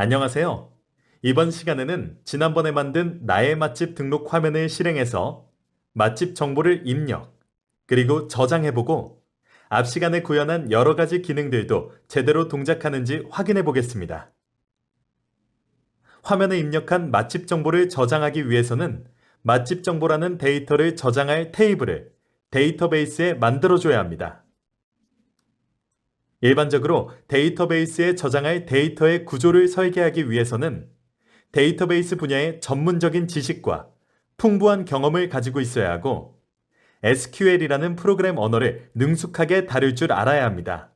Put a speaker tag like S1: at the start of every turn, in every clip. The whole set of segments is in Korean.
S1: 안녕하세요. 이번 시간에는 지난번에 만든 나의 맛집 등록 화면을 실행해서 맛집 정보를 입력, 그리고 저장해보고 앞 시간에 구현한 여러 가지 기능들도 제대로 동작하는지 확인해 보겠습니다. 화면에 입력한 맛집 정보를 저장하기 위해서는 맛집 정보라는 데이터를 저장할 테이블을 데이터베이스에 만들어줘야 합니다. 일반적으로 데이터베이스에 저장할 데이터의 구조를 설계하기 위해서는 데이터베이스 분야의 전문적인 지식과 풍부한 경험을 가지고 있어야 하고 SQL이라는 프로그램 언어를 능숙하게 다룰 줄 알아야 합니다.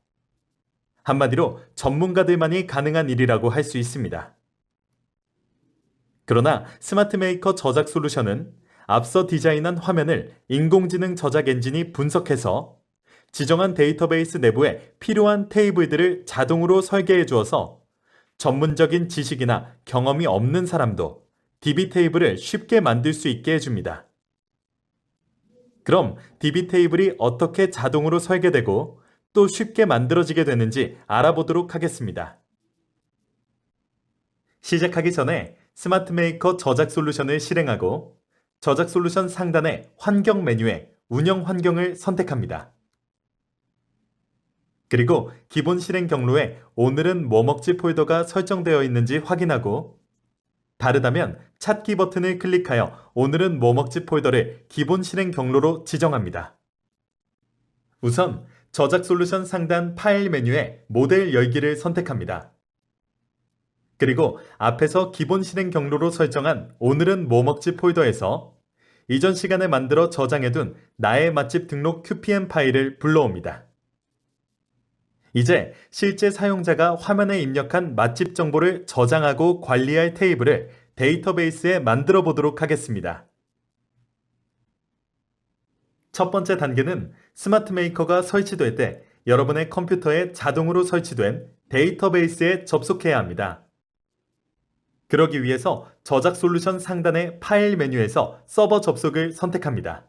S1: 한마디로 전문가들만이 가능한 일이라고 할 수 있습니다. 그러나 스마트 메이커 저작 솔루션은 앞서 디자인한 화면을 인공지능 저작 엔진이 분석해서 지정한 데이터베이스 내부에 필요한 테이블들을 자동으로 설계해 주어서 전문적인 지식이나 경험이 없는 사람도 DB 테이블을 쉽게 만들 수 있게 해줍니다. 그럼 DB 테이블이 어떻게 자동으로 설계되고 또 쉽게 만들어지게 되는지 알아보도록 하겠습니다. 시작하기 전에 스마트 메이커 저작 솔루션을 실행하고 저작 솔루션 상단의 환경 메뉴에 운영 환경을 선택합니다. 그리고 기본 실행 경로에 오늘은 뭐 먹지 폴더가 설정되어 있는지 확인하고 다르다면 찾기 버튼을 클릭하여 오늘은 뭐 먹지 폴더를 기본 실행 경로로 지정합니다. 우선 저작 솔루션 상단 파일 메뉴에 모델 열기를 선택합니다. 그리고 앞에서 기본 실행 경로로 설정한 오늘은 뭐 먹지 폴더에서 이전 시간에 만들어 저장해둔 나의 맛집 등록 QPM 파일을 불러옵니다. 이제 실제 사용자가 화면에 입력한 맛집 정보를 저장하고 관리할 테이블을 데이터베이스에 만들어 보도록 하겠습니다. 첫 번째 단계는 스마트 메이커가 설치될 때 여러분의 컴퓨터에 자동으로 설치된 데이터베이스에 접속해야 합니다. 그러기 위해서 저작 솔루션 상단의 파일 메뉴에서 서버 접속을 선택합니다.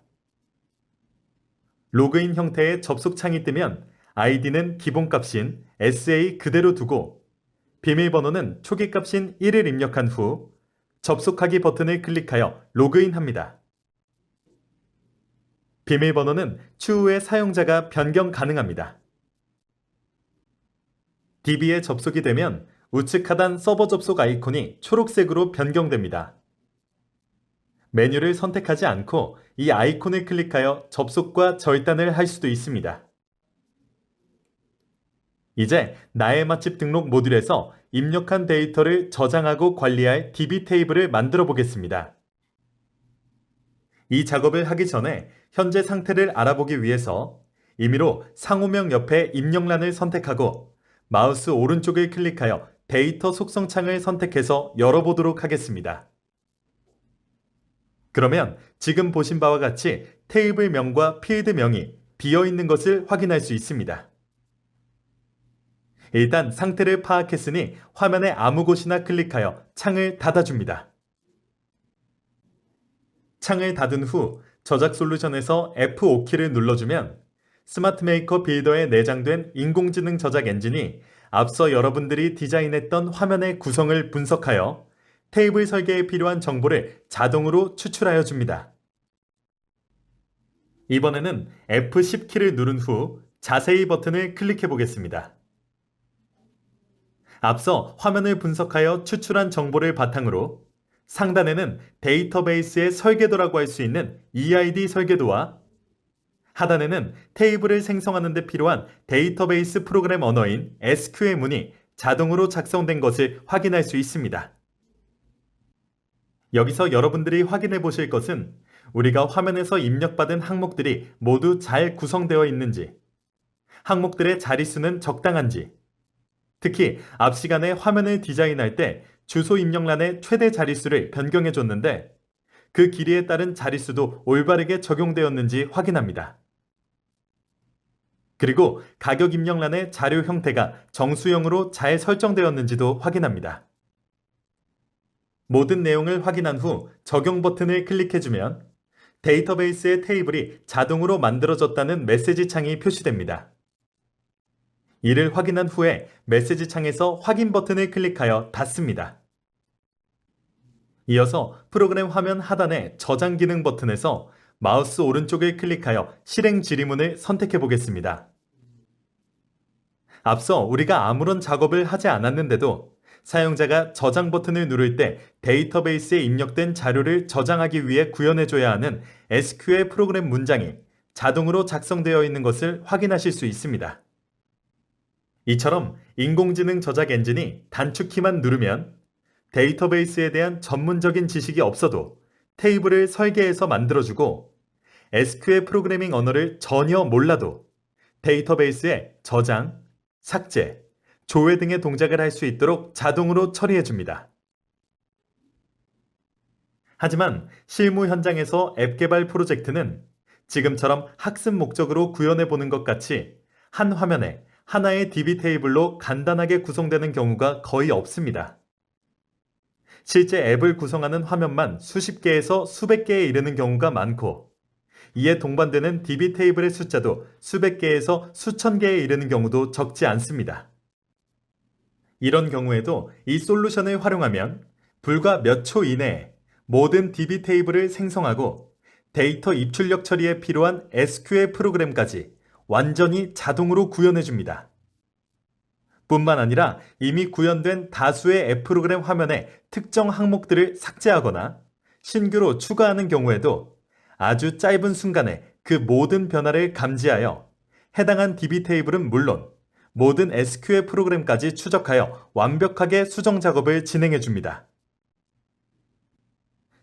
S1: 로그인 형태의 접속 창이 뜨면 아이디는 기본값인 SA 그대로 두고 비밀번호는 초기값인 1을 입력한 후 접속하기 버튼을 클릭하여 로그인합니다. 비밀번호는 추후에 사용자가 변경 가능합니다. DB에 접속이 되면 우측 하단 서버 접속 아이콘이 초록색으로 변경됩니다. 메뉴를 선택하지 않고 이 아이콘을 클릭하여 접속과 절단을 할 수도 있습니다. 이제 나의 맛집 등록 모듈에서 입력한 데이터를 저장하고 관리할 DB 테이블을 만들어 보겠습니다. 이 작업을 하기 전에 현재 상태를 알아보기 위해서 임의로 상호명 옆에 입력란을 선택하고 마우스 오른쪽을 클릭하여 데이터 속성 창을 선택해서 열어보도록 하겠습니다. 그러면 지금 보신 바와 같이 테이블 명과 필드 명이 비어 있는 것을 확인할 수 있습니다. 일단 상태를 파악했으니 화면에 아무 곳이나 클릭하여 창을 닫아줍니다. 창을 닫은 후 저작 솔루션에서 F5키를 눌러주면 스마트 메이커 빌더에 내장된 인공지능 저작 엔진이 앞서 여러분들이 디자인했던 화면의 구성을 분석하여 테이블 설계에 필요한 정보를 자동으로 추출하여 줍니다. 이번에는 F10키를 누른 후 자세히 버튼을 클릭해 보겠습니다. 앞서 화면을 분석하여 추출한 정보를 바탕으로 상단에는 데이터베이스의 설계도라고 할 수 있는 EID 설계도와 하단에는 테이블을 생성하는 데 필요한 데이터베이스 프로그램 언어인 SQL 문이 자동으로 작성된 것을 확인할 수 있습니다. 여기서 여러분들이 확인해 보실 것은 우리가 화면에서 입력받은 항목들이 모두 잘 구성되어 있는지, 항목들의 자릿수는 적당한지, 특히 앞 시간에 화면을 디자인할 때 주소 입력란의 최대 자릿수를 변경해 줬는데 그 길이에 따른 자릿수도 올바르게 적용되었는지 확인합니다. 그리고 가격 입력란의 자료 형태가 정수형으로 잘 설정되었는지도 확인합니다. 모든 내용을 확인한 후 적용 버튼을 클릭해주면 데이터베이스의 테이블이 자동으로 만들어졌다는 메시지 창이 표시됩니다. 이를 확인한 후에 메시지 창에서 확인 버튼을 클릭하여 닫습니다. 이어서 프로그램 화면 하단의 저장 기능 버튼에서 마우스 오른쪽을 클릭하여 실행 지리문을 선택해 보겠습니다. 앞서 우리가 아무런 작업을 하지 않았는데도 사용자가 저장 버튼을 누를 때 데이터베이스에 입력된 자료를 저장하기 위해 구현해줘야 하는 SQL 프로그램 문장이 자동으로 작성되어 있는 것을 확인하실 수 있습니다. 이처럼 인공지능 저작 엔진이 단축키만 누르면 데이터베이스에 대한 전문적인 지식이 없어도 테이블을 설계해서 만들어주고 SQL 프로그래밍 언어를 전혀 몰라도 데이터베이스에 저장, 삭제, 조회 등의 동작을 할 수 있도록 자동으로 처리해 줍니다. 하지만 실무 현장에서 앱 개발 프로젝트는 지금처럼 학습 목적으로 구현해 보는 것 같이 한 화면에 하나의 DB 테이블로 간단하게 구성되는 경우가 거의 없습니다. 실제 앱을 구성하는 화면만 수십 개에서 수백 개에 이르는 경우가 많고, 이에 동반되는 DB 테이블의 숫자도 수백 개에서 수천 개에 이르는 경우도 적지 않습니다. 이런 경우에도 이 솔루션을 활용하면 불과 몇 초 이내에 모든 DB 테이블을 생성하고 데이터 입출력 처리에 필요한 SQL 프로그램까지 완전히 자동으로 구현해 줍니다. 뿐만 아니라 이미 구현된 다수의 앱 프로그램 화면에 특정 항목들을 삭제하거나 신규로 추가하는 경우에도 아주 짧은 순간에 그 모든 변화를 감지하여 해당한 DB 테이블은 물론 모든 SQL 프로그램까지 추적하여 완벽하게 수정 작업을 진행해 줍니다.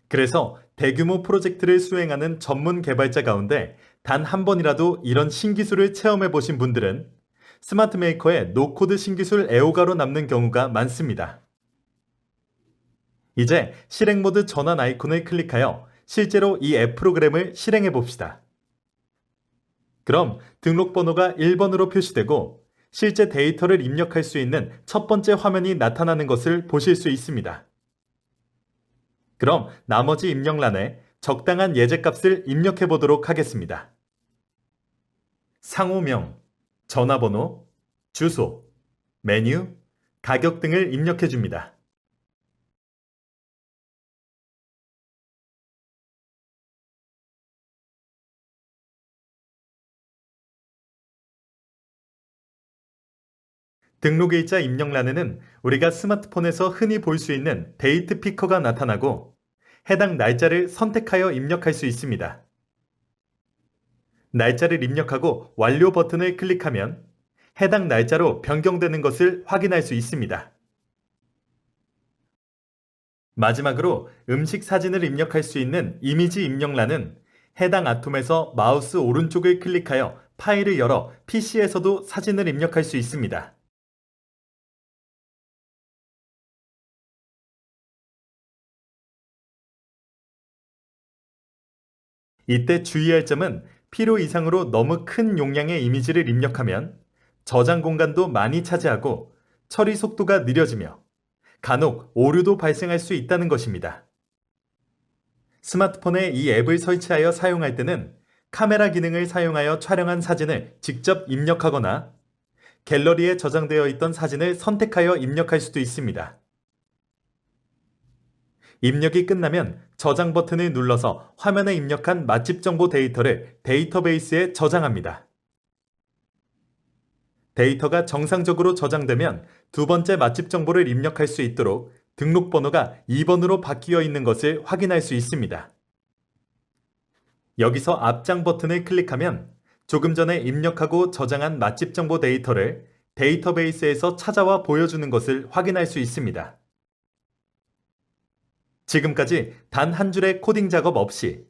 S1: 그래서 대규모 프로젝트를 수행하는 전문 개발자 가운데 단 한 번이라도 이런 신기술을 체험해 보신 분들은 스마트 메이커의 노코드 신기술 애호가로 남는 경우가 많습니다. 이제 실행 모드 전환 아이콘을 클릭하여 실제로 이 앱 프로그램을 실행해 봅시다. 그럼 등록 번호가 1번으로 표시되고 실제 데이터를 입력할 수 있는 첫 번째 화면이 나타나는 것을 보실 수 있습니다. 그럼 나머지 입력란에 적당한 예제값을 입력해 보도록 하겠습니다. 상호명, 전화번호, 주소, 메뉴, 가격 등을 입력해 줍니다. 등록일자 입력란에는 우리가 스마트폰에서 흔히 볼 수 있는 데이트 피커가 나타나고 해당 날짜를 선택하여 입력할 수 있습니다. 날짜를 입력하고 완료 버튼을 클릭하면 해당 날짜로 변경되는 것을 확인할 수 있습니다. 마지막으로 음식 사진을 입력할 수 있는 이미지 입력란은 해당 아톰에서 마우스 오른쪽을 클릭하여 파일을 열어 PC에서도 사진을 입력할 수 있습니다. 이때 주의할 점은 필요 이상으로 너무 큰 용량의 이미지를 입력하면 저장 공간도 많이 차지하고 처리 속도가 느려지며 간혹 오류도 발생할 수 있다는 것입니다. 스마트폰에 이 앱을 설치하여 사용할 때는 카메라 기능을 사용하여 촬영한 사진을 직접 입력하거나 갤러리에 저장되어 있던 사진을 선택하여 입력할 수도 있습니다. 입력이 끝나면 저장 버튼을 눌러서 화면에 입력한 맛집 정보 데이터를 데이터베이스에 저장합니다. 데이터가 정상적으로 저장되면 두 번째 맛집 정보를 입력할 수 있도록 등록번호가 2번으로 바뀌어 있는 것을 확인할 수 있습니다. 여기서 앞장 버튼을 클릭하면 조금 전에 입력하고 저장한 맛집 정보 데이터를 데이터베이스에서 찾아와 보여주는 것을 확인할 수 있습니다. 지금까지 단 한 줄의 코딩 작업 없이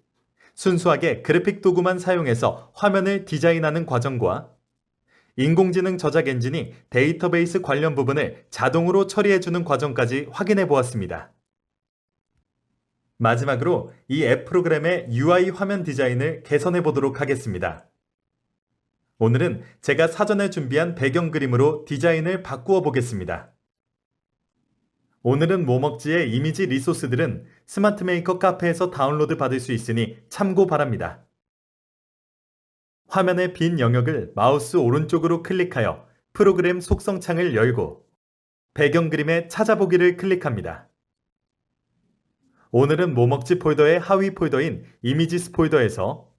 S1: 순수하게 그래픽 도구만 사용해서 화면을 디자인하는 과정과 인공지능 저작 엔진이 데이터베이스 관련 부분을 자동으로 처리해주는 과정까지 확인해 보았습니다. 마지막으로 이 앱 프로그램의 UI 화면 디자인을 개선해 보도록 하겠습니다. 오늘은 제가 사전에 준비한 배경 그림으로 디자인을 바꾸어 보겠습니다. 오늘은 뭐 먹지의 이미지 리소스들은 스마트 메이커 카페에서 다운로드 받을 수 있으니 참고 바랍니다. 화면의 빈 영역을 마우스 오른쪽으로 클릭하여 프로그램 속성 창을 열고 배경 그림의 찾아보기를 클릭합니다. 오늘은 뭐 먹지 폴더의 하위 폴더인 이미지스 폴더에서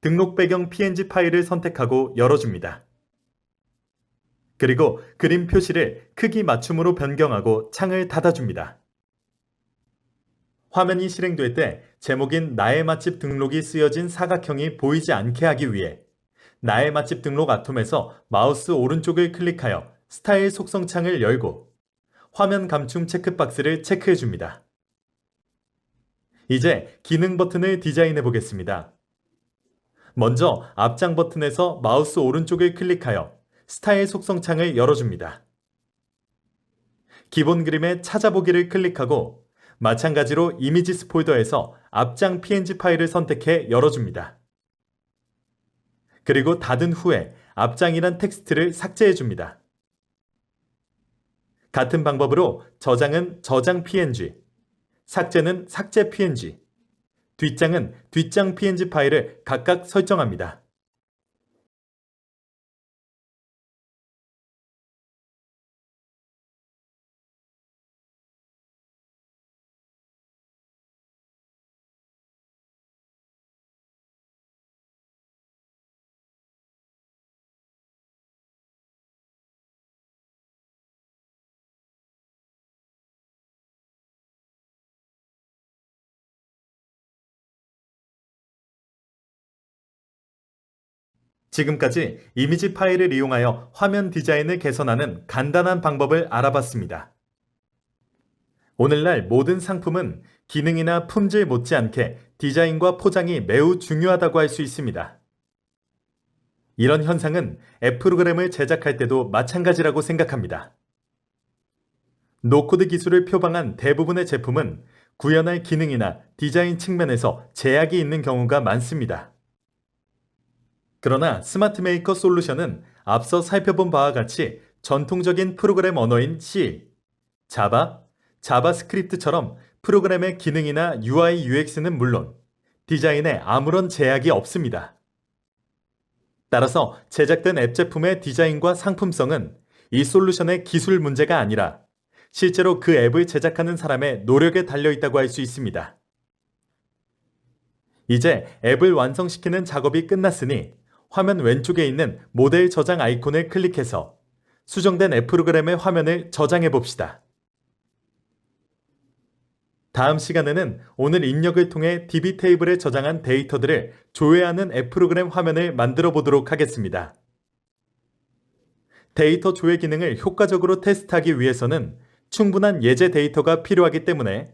S1: 등록 배경 png 파일을 선택하고 열어줍니다. 그리고 그림 표시를 크기 맞춤으로 변경하고 창을 닫아줍니다. 화면이 실행될 때 제목인 나의 맛집 등록이 쓰여진 사각형이 보이지 않게 하기 위해 나의 맛집 등록 아톰에서 마우스 오른쪽을 클릭하여 스타일 속성 창을 열고 화면 감춤 체크박스를 체크해 줍니다. 이제 기능 버튼을 디자인해 보겠습니다. 먼저 앞장 버튼에서 마우스 오른쪽을 클릭하여 스타일 속성 창을 열어줍니다. 기본 그림의 찾아보기를 클릭하고 마찬가지로 이미지스 폴더에서 앞장 png 파일을 선택해 열어줍니다. 그리고 닫은 후에 앞장이란 텍스트를 삭제해 줍니다. 같은 방법으로 저장은 저장 png, 삭제는 삭제 png, 뒷장은 뒷장 png 파일을 각각 설정합니다. 지금까지 이미지 파일을 이용하여 화면 디자인을 개선하는 간단한 방법을 알아봤습니다. 오늘날 모든 상품은 기능이나 품질 못지않게 디자인과 포장이 매우 중요하다고 할 수 있습니다. 이런 현상은 앱 프로그램을 제작할 때도 마찬가지라고 생각합니다. 노코드 기술을 표방한 대부분의 제품은 구현할 기능이나 디자인 측면에서 제약이 있는 경우가 많습니다. 그러나 스마트 메이커 솔루션은 앞서 살펴본 바와 같이 전통적인 프로그램 언어인 C, 자바, 자바스크립트처럼 프로그램의 기능이나 UI, UX는 물론 디자인에 아무런 제약이 없습니다. 따라서 제작된 앱 제품의 디자인과 상품성은 이 솔루션의 기술 문제가 아니라 실제로 그 앱을 제작하는 사람의 노력에 달려 있다고 할 수 있습니다. 이제 앱을 완성시키는 작업이 끝났으니 화면 왼쪽에 있는 모델 저장 아이콘을 클릭해서 수정된 앱 프로그램의 화면을 저장해 봅시다. 다음 시간에는 오늘 입력을 통해 DB 테이블에 저장한 데이터들을 조회하는 앱 프로그램 화면을 만들어 보도록 하겠습니다. 데이터 조회 기능을 효과적으로 테스트하기 위해서는 충분한 예제 데이터가 필요하기 때문에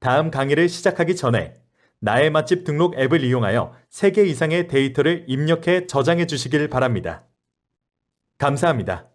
S1: 다음 강의를 시작하기 전에 나의 맛집 등록 앱을 이용하여 3개 이상의 데이터를 입력해 저장해 주시길 바랍니다. 감사합니다.